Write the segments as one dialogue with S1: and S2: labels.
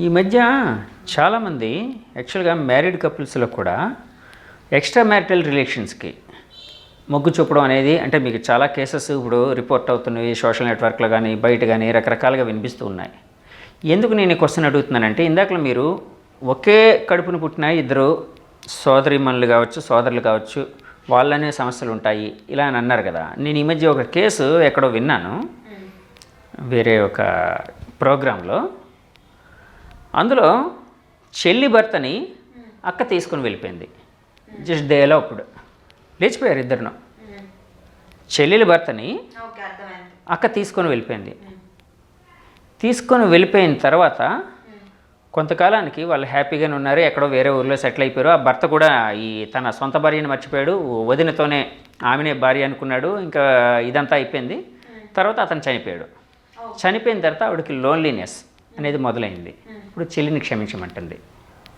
S1: ఈ మధ్య చాలామంది యాక్చువల్గా మ్యారీడ్ కపుల్స్లో కూడా ఎక్స్ట్రా మ్యారిటల్ రిలేషన్స్కి మొగ్గు చూపడం అనేది అంటే మీకు చాలా కేసెస్ ఇప్పుడు రిపోర్ట్ అవుతున్నాయి సోషల్ నెట్వర్క్లో కానీ బయట కానీ రకరకాలుగా వినిపిస్తూ ఉన్నాయి. ఎందుకు నేను క్వశ్చన్ అడుగుతున్నానంటే ఇందాక మీరు ఒకే కడుపును పుట్టిన ఇద్దరు సోదరిమణులు కావచ్చు సోదరులు కావచ్చు వాళ్ళనే సమస్యలు ఉంటాయి ఇలా అని అన్నారు కదా. నేను ఈ మధ్య ఒక కేసు ఎక్కడో విన్నాను. వేరే ఒక ప్రోగ్రాంలో. అందులో చెల్లి భర్తని అక్క తీసుకుని వెళ్ళిపోయింది. జస్ట్ డేలో అప్పుడు. లేచిపోయారు ఇద్దరును. చెల్లెలి భర్తని అక్క తీసుకొని వెళ్ళిపోయింది. తీసుకొని వెళ్ళిపోయిన తర్వాత కొంతకాలానికి వాళ్ళు హ్యాపీగానే ఉన్నారు. ఎక్కడో వేరే ఊర్లో సెటిల్ అయిపోయారు. ఆ భర్త కూడా ఈ తన సొంత భార్యని మర్చిపోయాడు. వదినతోనే ఆమెనే భార్య అనుకున్నాడు. ఇంకా ఇదంతా అయిపోయింది. తర్వాత అతను చనిపోయాడు. చనిపోయిన తర్వాత ఆవిడకి లోన్లీనెస్ అనేది మొదలైంది. ఇప్పుడు చెల్లిని క్షమించమంటుంది.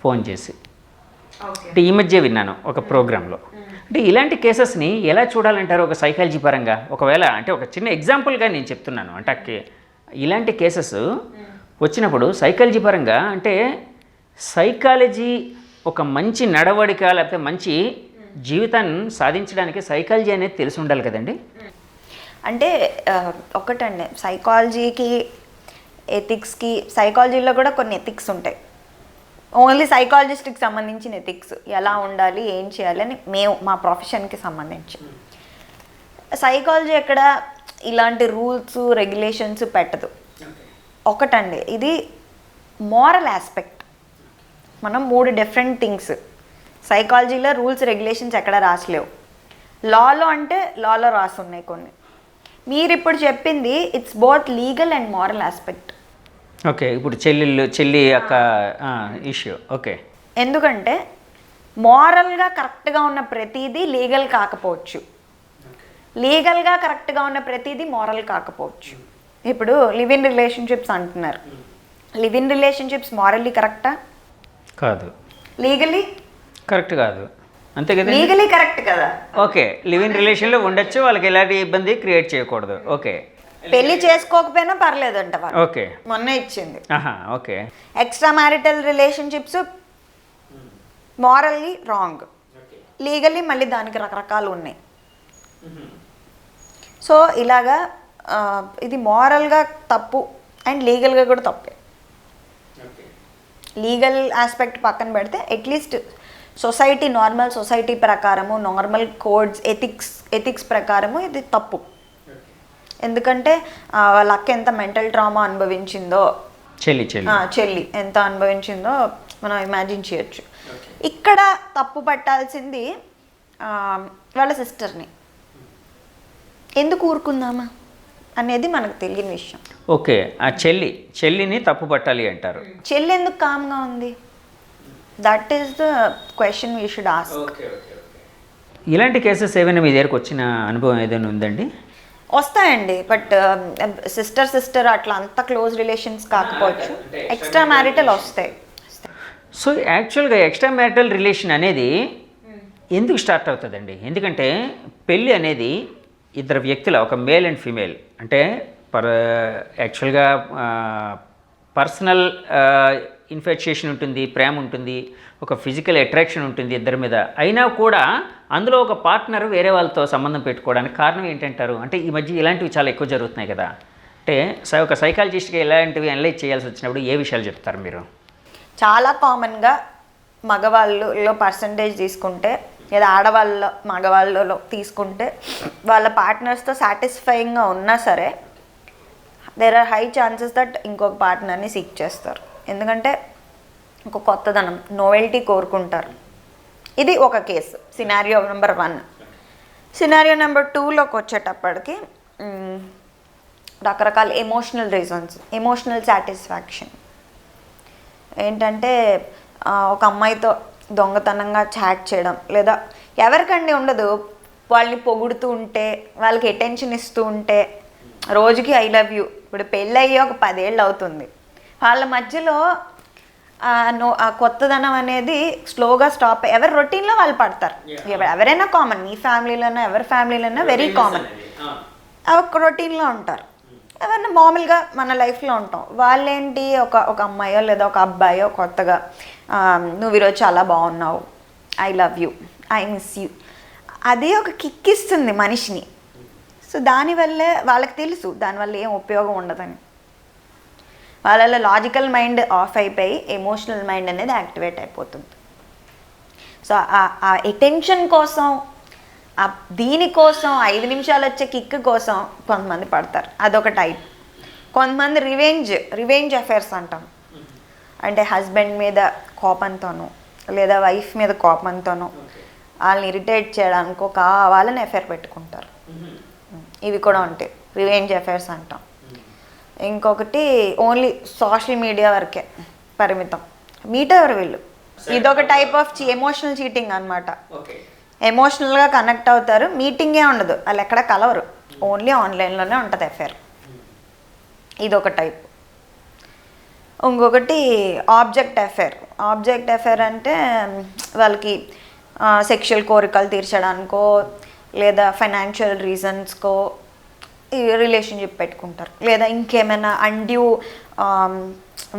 S1: ఫోన్ చేసి.
S2: ఓకే.
S1: అంటే ఈ మధ్య విన్నాను ఒక ప్రోగ్రాంలో. అంటే ఇలాంటి కేసెస్ని ఎలా చూడాలంటారు ఒక సైకాలజీ పరంగా? ఒకవేళ అంటే ఒక చిన్న ఎగ్జాంపుల్గా నేను చెప్తున్నాను. అంటే ఇలాంటి కేసెస్ వచ్చినప్పుడు సైకాలజీ పరంగా అంటే సైకాలజీ ఒక మంచి నడవడిక లేకపోతే మంచి జీవితాన్ని సాధించడానికి సైకాలజీ అనేది తెలిసి ఉండాలి కదండి?
S2: అంటే ఒకటండి. సైకాలజీకి ఎథిక్స్కి సైకాలజీలో కూడా కొన్ని ఎథిక్స్ ఉంటాయి. ఓన్లీ సైకాలజిస్ట్కి సంబంధించిన ఎథిక్స్ ఎలా ఉండాలి ఏం చేయాలి అని మేము మా ప్రొఫెషన్కి సంబంధించి. సైకాలజీ ఎక్కడ ఇలాంటి రూల్స్ రెగ్యులేషన్స్ పెట్టదు. ఒకటండి ఇది మోరల్ ఆస్పెక్ట్ మనం మూడు డిఫరెంట్ థింగ్స్ సైకాలజీలో రూల్స్ రెగ్యులేషన్స్ ఎక్కడ రాసలేవు. లాలో అంటే లాలో రాసి ఉన్నాయి కొన్ని. మీరు ఇప్పుడు చెప్పింది it's both legal and moral aspect
S1: okay ఇప్పుడు చెల్లెళ్ళు చెల్లి యొక్క ఇష్యూ ఓకే.
S2: ఎందుకంటే మోరల్గా కరెక్ట్గా ఉన్న ప్రతిదీ లీగల్ కాకపోవచ్చు. లీగల్గా కరెక్ట్గా ఉన్న ప్రతిదీ మోరల్ కాకపోవచ్చు. ఇప్పుడు లివ్ ఇన్ రిలేషన్షిప్స్ అంటున్నారు. లివ్ ఇన్ రిలేషన్షిప్స్ మారల్లీ కరెక్టా
S1: కాదు.
S2: లీగలీ
S1: కరెక్ట్ కాదు. అంతే కదా
S2: లీగలీ కరెక్ట్ కదా.
S1: ఓకే లివ్ ఇన్ రిలేషన్లో ఉండొచ్చు వాళ్ళకి ఎలాంటి ఇబ్బంది క్రియేట్ చేయకూడదు. ఓకే.
S2: పెళ్ళి చేసుకోకపోయినా పర్లేదంట వాళ్ళు.
S1: ఓకే.
S2: మొన్న ఇచ్చింది.
S1: ఆహా okay.
S2: Extra marital relationships morally wrong legally మళ్ళీ దానికి రకరకాలు ఉన్నాయి. సో ఇలాగా ఇది మారల్గా తప్పు అండ్ లీగల్గా కూడా తప్పే. లీగల్ ఆస్పెక్ట్ పక్కన పెడితే at least society normal society ప్రకారము నార్మల్ కోడ్స్ ఎథిక్స్ ఎథిక్స్ ప్రకారము ఇది తప్పు. ఎందుకంటే వాళ్ళ అక్క ఎంత మెంటల్ ట్రామా అనుభవించిందో.
S1: చెల్లి చెల్లి.
S2: ఆ, చెల్లి. ఎంత అనుభవించిందో మనం ఇమాజిన్ చేయొచ్చు. ఇక్కడ తప్పు పట్టాల్సింది ఆ, వాళ్ళ సిస్టర్ని. ఎందుకు ఊరుకుందామా అనేది మనకు తెలియని విషయం.
S1: ఓకే ఆ చెల్లి చెల్లిని తప్పు పట్టాలి అంటారు.
S2: చెల్లి ఎందుకు కామ్గా ఉంది? That is the question we should ask
S1: ఇలాంటి కేసెస్ ఏమైనా మీ దగ్గరకు వచ్చిన అనుభవం ఏదైనా ఉందండి?
S2: వస్తాయండి బట్ సిస్టర్ సిస్టర్ అట్లా అంత క్లోజ్ రిలేషన్స్ కాకపోవచ్చు. ఎక్స్ట్రా మ్యారిటల్ వస్తాయి.
S1: సో యాక్చువల్గా ఎక్స్ట్రా మ్యారిటల్ రిలేషన్ అనేది ఎందుకు స్టార్ట్ అవుతుందండి? ఎందుకంటే పెళ్ళి అనేది ఇద్దరు వ్యక్తుల ఒక మేల్ అండ్ ఫీమేల్ అంటే పర్ యాక్చువల్గా పర్సనల్ ఇన్ఫెక్షన్ ఉంటుంది ప్రేమ ఉంటుంది ఒక ఫిజికల్ అట్రాక్షన్ ఉంటుంది ఇద్దరి మీద. అయినా కూడా అందులో ఒక పార్ట్నర్ వేరే వాళ్ళతో సంబంధం పెట్టుకోవడానికి కారణం ఏంటంటారు? అంటే ఈ మధ్య ఇలాంటివి చాలా ఎక్కువ జరుగుతున్నాయి కదా. అంటే ఒక సైకాలజిస్ట్గా ఇలాంటివి అనలైజ్ చేయాల్సి వచ్చినప్పుడు ఏ విషయాలు చెప్తారు మీరు?
S2: చాలా కామన్గా మగవాళ్ళలో పర్సంటేజ్ తీసుకుంటే లేదా ఆడవాళ్ళలో మగవాళ్ళలో తీసుకుంటే వాళ్ళ పార్ట్నర్స్తో సాటిస్ఫైయింగ్గా ఉన్నా సరే there are high chances that ఇంకొక పార్ట్నర్ని సీక్ చేస్తారు. ఎందుకంటే ఒక కొత్తదనం నోవెల్టీ కోరుకుంటారు. ఇది ఒక case scenario number one scenario number టూలోకి వచ్చేటప్పటికి రకరకాల ఎమోషనల్ రీజన్స్ ఎమోషనల్ సాటిస్ఫాక్షన్ ఏంటంటే ఒక అమ్మాయితో దొంగతనంగా చాట్ చేయడం లేదా ఎవరికండి ఉండదు వాళ్ళని పొగుడుతూ ఉంటే వాళ్ళకి అటెన్షన్ ఇస్తూ ఉంటే రోజుకి ఐ లవ్ యూ ఇప్పుడు పెళ్ళి అయ్యి ఒక పదేళ్ళు అవుతుంది. వాళ్ళ మధ్యలో ఆ నో ఆ కొత్తదనం అనేది స్లోగా స్టాప్ ఎవరి రొటీన్లో వాళ్ళు పడతారు. ఎవ- ఎవరైనా కామన్ మీ ఫ్యామిలీలోనా ఎవరి ఫ్యామిలీలోనా వెరీ కామన్ ఒక రొటీన్లో ఉంటారు. ఎవరన్నా మామూలుగా మన లైఫ్లో ఉంటాం. వాళ్ళేంటి? ఒక ఒక అమ్మాయో లేదా ఒక అబ్బాయో కొత్తగా నువ్వు ఈరోజు చాలా బాగున్నావు. I love you I miss you అది ఒక కిక్ ఇస్తుంది మనిషిని. సో దానివల్లే వాళ్ళకి తెలుసు. దానివల్ల ఏం ఉపయోగం ఉండదని. వాళ్ళ లాజికల్ మైండ్ ఆఫ్ అయిపోయి ఎమోషనల్ మైండ్ అనేది యాక్టివేట్ అయిపోతుంది. సో ఆ- అటెన్షన్ కోసం ఆ దీనికోసం ఐదు నిమిషాలు వచ్చే కిక్ కోసం కొంతమంది పడతారు. అదొక టైప్ కొంతమంది రివెంజ్ రివెంజ్ అఫైర్స్ అంటాం. అంటే హస్బెండ్ మీద కోపంతోనూ లేదా వైఫ్ మీద కోపంతోనూ వాళ్ళని ఇరిటేట్ చేయడానికో కావాలని ఎఫైర్ పెట్టుకుంటారు. ఇవి కూడా ఉంటాయి. రివెంజ్ అఫైర్స్ అంటాం. ఇంకొకటి ఓన్లీ సోషల్ మీడియా వరకే పరిమితం. మీట్ ఎవరు వీళ్ళు? ఇదొక టైప్ ఆఫ్ ఎమోషనల్ చీటింగ్ అనమాట ఎమోషనల్గా కనెక్ట్ అవుతారు మీటింగే ఉండదు. వాళ్ళు ఎక్కడ కలవరు. ఓన్లీ ఆన్లైన్లోనే ఉంటుంది ఎఫైర్ ఇదొక టైప్ ఇంకొకటి ఆబ్జెక్ట్ ఎఫైర్ ఆబ్జెక్ట్ ఎఫైర్ అంటే వాళ్ళకి సెక్షువల్ కోరికలు తీర్చడానికో లేదా ఫైనాన్షియల్ రీజన్స్కో రిలేషన్షిప్ పెట్టుకుంటారు. లేదా ఇంకేమైనా అన్డ్యూ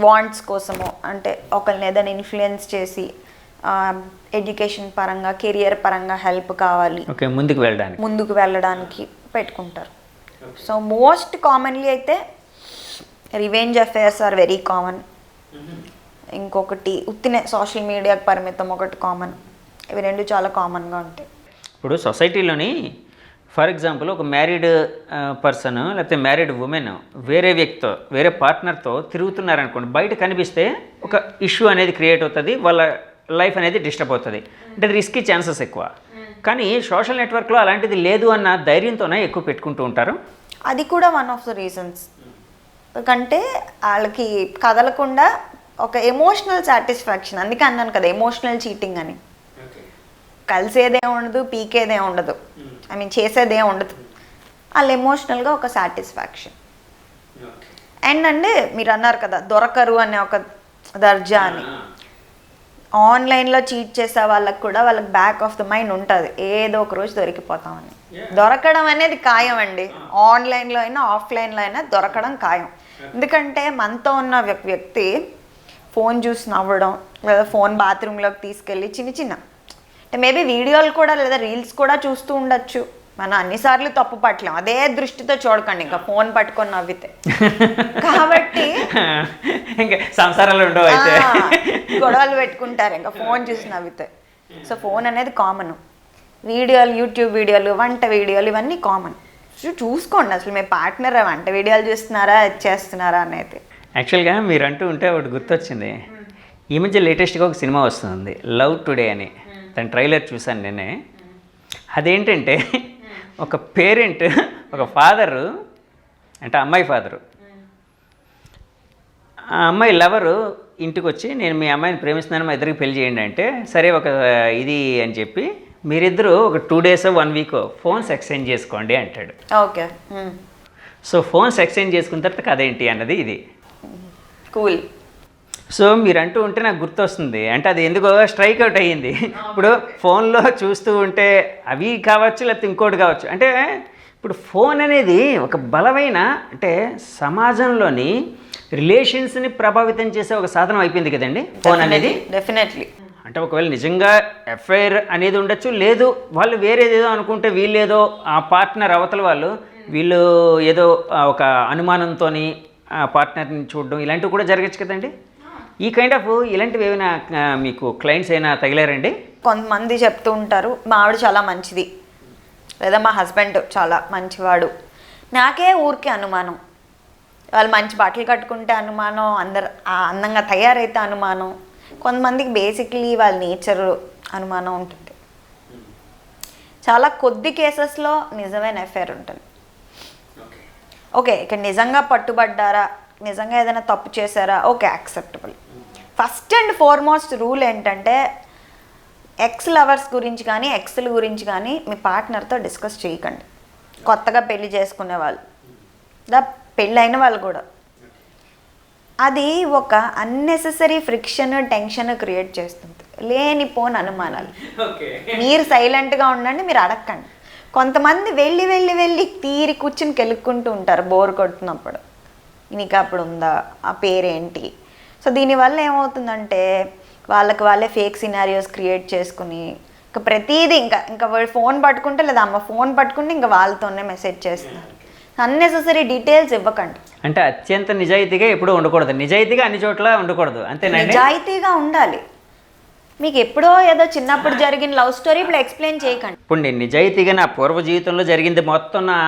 S2: వాంట్స్ కోసమో అంటే ఒకరిని ఏదైనా ఇన్ఫ్లుయెన్స్ చేసి ఎడ్యుకేషన్ పరంగా కెరియర్ పరంగా హెల్ప్ కావాలి.
S1: ఓకే ముందుకు వెళ్ళడానికి.
S2: ముందుకు వెళ్ళడానికి పెట్టుకుంటారు. సో మోస్ట్ కామన్లీ అయితే revenge affairs are very common ఇంకొకటి ఉత్తినే సోషల్ మీడియాకి పరిమితం ఒకటి కామన్ ఇవి రెండు చాలా కామన్గా ఉంటాయి.
S1: ఇప్పుడు సొసైటీలోని ఫర్ ఎగ్జాంపుల్ ఒక మ్యారీడ్ పర్సన్ లేకపోతే మ్యారీడ్ ఉమెన్ వేరే వ్యక్తితో వేరే పార్ట్నర్తో తిరుగుతున్నారనుకోండి బయట కనిపిస్తే ఒక ఇష్యూ అనేది క్రియేట్ అవుతుంది వాళ్ళ లైఫ్ అనేది డిస్టర్బ్ అవుతుంది. అంటే రిస్కీ ఛాన్సెస్ ఎక్కువ. కానీ సోషల్ నెట్వర్క్లో అలాంటిది లేదు అన్న ధైర్యంతోనే ఎక్కువ పెట్టుకుంటూ ఉంటారు.
S2: అది కూడా వన్ ఆఫ్ ద రీజన్స్. ఎందుకంటే వాళ్ళకి కదలకుండా ఒక ఎమోషనల్ సాటిస్ఫాక్షన్ అందుకే అన్నాను కదా ఎమోషనల్ చీటింగ్ అని. కలిసేదే ఉండదు పీకేదే ఉండదు. ఐ మీన్ చేసేదే ఉండదు. వాళ్ళు ఎమోషనల్గా ఒక సాటిస్ఫాక్షన్ అండ్ అంటే మీరు అన్నారు కదా దొరకరు అనే ఒక దర్జా అని. ఆన్లైన్లో చీట్ చేసే వాళ్ళకి కూడా వాళ్ళకి బ్యాక్ ఆఫ్ ద మైండ్ ఉంటుంది. ఏదో ఒక రోజు దొరికిపోతామని. దొరకడం అనేది ఖాయం అండి. ఆన్లైన్లో అయినా ఆఫ్లైన్లో అయినా దొరకడం ఖాయం. ఎందుకంటే మనతో ఉన్న వ్యక్- వ్యక్తి ఫోన్ చూసి నవ్వడం లేదా ఫోన్ బాత్రూంలోకి తీసుకెళ్ళి చిన్న చిన్న మేబీ వీడియోలు కూడా లేదా రీల్స్ కూడా చూస్తూ ఉండొచ్చు. మనం అన్నిసార్లు తప్పు పట్టలేం అదే దృష్టితో చూడకండి. ఇంకా ఫోన్ పట్టుకొని నవ్వితే. కాబట్టి
S1: ఇంకా సంసారాలు ఉండవు అయితే.
S2: ఆ, గొడవలు పెట్టుకుంటారు. ఇంకా ఫోన్ చూసి నవ్వితే. సో ఫోన్ అనేది కామన్ వీడియోలు యూట్యూబ్ వీడియోలు వంట వీడియోలు ఇవన్నీ కామన్ చూసుకోండి. అసలు మీ పార్ట్నర్ వంట వీడియోలు చూస్తున్నారా చేస్తున్నారా అనేది.
S1: యాక్చువల్గా మీరు అంటూ ఉంటే ఒకటి గుర్తొచ్చింది. ఈ మధ్య లేటెస్ట్గా ఒక సినిమా వస్తుంది. లవ్ టుడే అని. దాని ట్రైలర్ చూశాను నేనే. అదేంటంటే ఒక పేరెంట్ ఒక ఫాదరు అంటే అమ్మాయి ఫాదరు. ఆ అమ్మాయి లవరు ఇంటికి వచ్చి నేను మీ అమ్మాయిని ప్రేమిస్తున్నాను మా ఇద్దరికి పెళ్ళి చేయండి అంటే సరే ఒక ఇది అని చెప్పి మీరిద్దరూ ఒక two days one week phones exchange చేసుకోండి అంటాడు.
S2: ఓకే.
S1: సో ఫోన్స్ ఎక్స్చేంజ్ చేసుకున్న తర్వాత కథ ఏంటి అన్నది ఇది.
S2: కూల్.
S1: సో మీరు అంటూ ఉంటే నాకు గుర్తొస్తుంది. అంటే అది ఎందుకో స్ట్రైక్ అవుట్ అయ్యింది. ఇప్పుడు ఫోన్లో చూస్తూ ఉంటే అవి కావచ్చు లేకపోతే ఇంకోటి కావచ్చు. అంటే ఇప్పుడు ఫోన్ అనేది ఒక బలమైన అంటే సమాజంలోని రిలేషన్స్ని ప్రభావితం చేసే ఒక సాధనం అయిపోయింది కదండి ఫోన్ అనేది?
S2: డెఫినెట్లీ
S1: అంటే ఒకవేళ నిజంగా ఎఫ్ఐఆర్ అనేది ఉండొచ్చు లేదు వాళ్ళు వేరేదేదో అనుకుంటే వీళ్ళేదో ఆ పార్ట్నర్ అవతల వాళ్ళు వీళ్ళు ఏదో ఒక అనుమానంతో ఆ పార్ట్నర్ని చూడడం ఇలాంటివి కూడా జరగచ్చు కదండి? ఈ కైండ్ ఆఫ్ ఇలాంటివి ఏమైనా మీకు క్లయింట్స్ అయినా తగిలారండి?
S2: కొంతమంది చెప్తూ ఉంటారు మా ఆవిడ చాలా మంచిది. లేదా మా హస్బెండ్ చాలా మంచివాడు. నాకే ఊరికే అనుమానం. వాళ్ళు మంచి బట్టలు కట్టుకుంటే అనుమానం అందరు అందంగా తయారైతే అనుమానం. కొంతమందికి బేసిక్లీ వాళ్ళ నేచర్ అనుమానం ఉంటుంది. చాలా కొద్ది కేసెస్లో నిజమైన ఎఫైర్ ఉంటుంది. ఓకే ఇక్కడ నిజంగా పట్టుబడ్డారా? నిజంగా ఏదైనా తప్పు చేశారా? Okay acceptable first and foremost rule ఏంటంటే ఎక్స్ లవర్స్ గురించి కానీ ఎక్స్ల గురించి కానీ మీ పార్ట్నర్తో డిస్కస్ చేయకండి. కొత్తగా పెళ్ళి చేసుకునే వాళ్ళు. దా పెళ్ళైన వాళ్ళు కూడా. అది ఒక అన్నెసెసరీ ఫ్రిక్షన్ టెన్షన్ క్రియేట్ చేస్తుంది. లేనిపోని అనుమానాలు. మీరు సైలెంట్గా ఉండండి మీరు అడగండి కొంతమంది వెళ్ళి వెళ్ళి వెళ్ళి తీరి కూర్చుని కెలుక్కుంటూ ఉంటారు బోర్ కొడుతున్నప్పుడు. నీకు అప్పుడు ఉందా ఆ పేరేంటి? సో దీనివల్ల ఏమవుతుందంటే వాళ్ళకి వాళ్ళే ఫేక్ సినారియోస్ క్రియేట్ చేసుకుని ఇంకా ప్రతిదీ ఇంకా ఇంకా ఫోన్ పట్టుకుంటే లేదా అమ్మ ఫోన్ పట్టుకుంటే ఇంకా వాళ్ళతోనే మెసేజ్ చేస్తున్నారు అన్నెసెసరీ డీటెయిల్స్ ఇవ్వకండి.
S1: అంటే అత్యంత నిజాయితీగా ఎప్పుడూ ఉండకూడదు. నిజాయితీగా అన్ని చోట్ల ఉండకూడదు. అంతేనండి
S2: నిజాయితీగా ఉండాలి. మీకు ఎప్పుడో ఏదో చిన్నప్పుడు జరిగిన లవ్ స్టోరీ ఇప్పుడు ఎక్స్ప్లెయిన్ చేయకండి.
S1: ఇప్పుడు నేను నిజాయితీగా నా పూర్వ జీవితంలో జరిగింది మొత్తం నా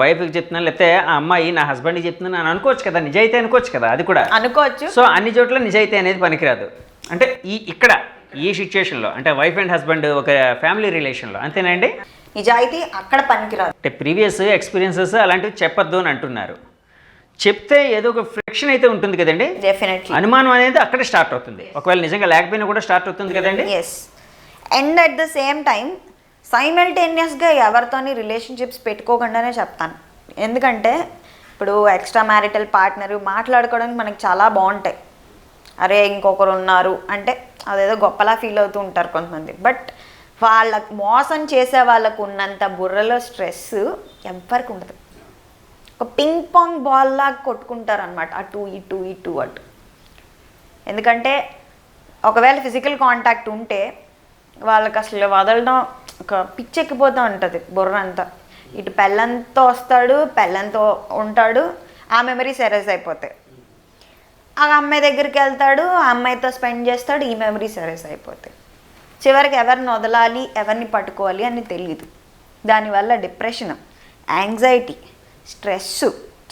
S1: వైఫ్కి చెప్తున్నాను లేకపోతే ఆ అమ్మాయి నా హస్బెండ్కి చెప్తున్నాను అని అనుకోవచ్చు కదా నిజాయితీ అనుకోవచ్చు కదా అది కూడా.
S2: అనుకోవచ్చు.
S1: సో అన్ని చోట్ల నిజాయితీ అనేది పనికిరాదు. అంటే ఈ ఇక్కడ ఈ సిచ్యుయేషన్లో అంటే వైఫ్ అండ్ హస్బెండ్ ఒక ఫ్యామిలీ రిలేషన్లో అంతేనండి
S2: నిజాయితీ అక్కడ పనికిరాదు.
S1: అంటే ప్రీవియస్ ఎక్స్పీరియన్సెస్ అలాంటివి చెప్పొద్దు అని అంటున్నారు. చెప్తే ఏదో ఒక ఫ్రిక్షన్ అయితే ఉంటుంది కదండి?
S2: డెఫినెట్లీ
S1: అనుమానం అనేది అక్కడే స్టార్ట్ అవుతుంది. ఒకవేళ నిజంగా లేకపోయినా కూడా స్టార్ట్ అవుతుంది కదండి?
S2: Yes and at the same time సైమల్టేనియస్గా ఎవరితోని రిలేషన్షిప్స్ పెట్టుకోకుండానే చెప్తాను. ఎందుకంటే ఇప్పుడు ఎక్స్ట్రా మ్యారిటల్ పార్ట్నర్ మాట్లాడుకోవడానికి మనకి చాలా బాగుంటాయి. అరే ఇంకొకరు ఉన్నారు అంటే అదేదో గొప్పలా ఫీల్ అవుతూ ఉంటారు కొంతమంది. బట్ వాళ్ళకు మోసం చేసే వాళ్ళకు ఉన్నంత బుర్రలో స్ట్రెస్ ఎవ్వరికి ఉండదు. ఒక పింగ్ పాంగ్ బాల్ లాగా కొట్టుకుంటారు అనమాట అటు ఇటు ఇటు అటు. ఎందుకంటే ఒకవేళ ఫిజికల్ కాంటాక్ట్ ఉంటే వాళ్ళకి అసలు వదలడం ఒక పిచ్చెక్కిపోతూ ఉంటుంది బుర్ర అంతా ఇటు పెళ్ళంతో వస్తాడు పెళ్ళంతో ఉంటాడు ఆ మెమరీస్ ఎరేజ్ అయిపోతాయి. ఆ అమ్మాయి దగ్గరికి వెళ్తాడు ఆ అమ్మాయితో స్పెండ్ చేస్తాడు ఈ మెమరీస్ ఎరేజ్ అయిపోతాయి. చివరికి ఎవరిని వదలాలి ఎవరిని పట్టుకోవాలి అని తెలియదు దానివల్ల డిప్రెషన్ యాంగ్జైటీ స్ట్రెస్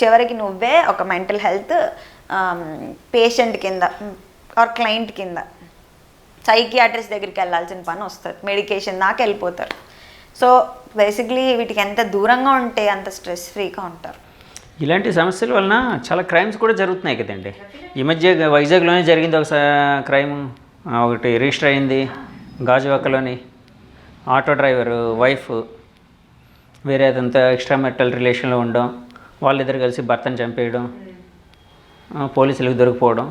S2: చివరికి నువ్వే ఒక మెంటల్ హెల్త్ పేషెంట్ కింద ఆర్ క్లయింట్ కింద. సైకియాట్రిస్ట్ దగ్గరికి వెళ్ళాల్సిన పని వస్తుంది. మెడికేషన్ దాకా వెళ్ళిపోతారు. సో బేసిక్లీ వీటికి ఎంత దూరంగా ఉంటే అంత స్ట్రెస్ ఫ్రీగా ఉంటారు.
S1: ఇలాంటి సమస్యల వలన చాలా క్రైమ్స్ కూడా జరుగుతున్నాయి కదండి. ఈ మధ్య వైజాగ్లోనే జరిగింది ఒక క్రైమ్ ఒకటి రిజిస్టర్ అయింది. గాజువాకలోని ఆటో డ్రైవరు వైఫ్ వేరే అదంతా ఎక్స్ట్రా మెటల్ రిలేషన్లో ఉండడం వాళ్ళిద్దరు కలిసి భర్తను చంపేయడం పోలీసులకు దొరికిపోవడం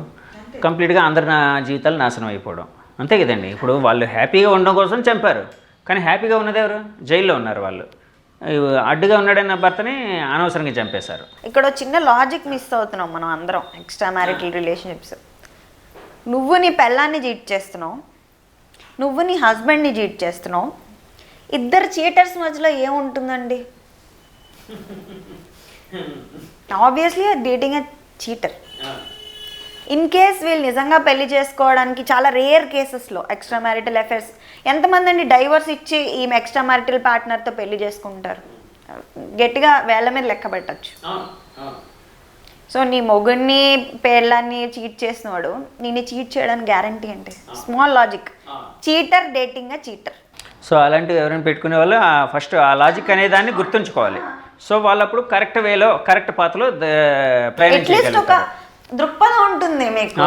S1: కంప్లీట్గా అందరి నా జీవితాలు నాశనం అయిపోవడం. అంతే కదండి. ఇప్పుడు వాళ్ళు హ్యాపీగా ఉండడం కోసం చంపారు. కానీ హ్యాపీగా ఉన్నది ఎవరు? జైల్లో ఉన్నారు వాళ్ళు. అడ్డుగా ఉన్నాడన్న భర్తని అనవసరంగా చంపేశారు.
S2: ఇక్కడ చిన్న లాజిక్ మిస్ అవుతున్నాం మనం అందరం ఎక్స్ట్రా మ్యారిటల్ రిలేషన్షిప్స్ నువ్వు నీ పెళ్ళాన్ని చీట్ చేస్తున్నావు నువ్వు నీ హస్బెండ్ని చీట్ చేస్తున్నావు ఇద్దరు చీటర్స్ మధ్యలో ఏముంటుందండి? Obviously dating a cheater in case వీళ్ళు నిజంగా పెళ్ళి చేసుకోవడానికి చాలా రేర్ కేసెస్లో ఎక్స్ట్రా మ్యారిటల్ అఫైర్స్ ఎంతమంది అండి డైవర్స్ ఇచ్చి ఈమె ఎక్స్ట్రా మ్యారిటల్ పార్ట్నర్తో పెళ్ళి చేసుకుంటారు? గట్టిగా వేళ్ళ మీద లెక్క పెట్టచ్చు. సో నీ మొగుడిని పేర్లాన్ని చీట్ చేసినవాడు నేను చీట్ చేయడానికి గ్యారంటీ అంటే small logic cheater dating cheater
S1: so అలాంటివి ఎవరైనా పెట్టుకునే వాళ్ళు ఫస్ట్ ఆ లాజిక్ అనే దాన్ని గుర్తుంచుకోవాలి. సో వాళ్ళప్పుడు కరెక్ట్ వేలో కరెక్ట్ పాత్రలో
S2: అట్లీస్ట్ ఒక దృక్పథం ఉంటుంది మీకు.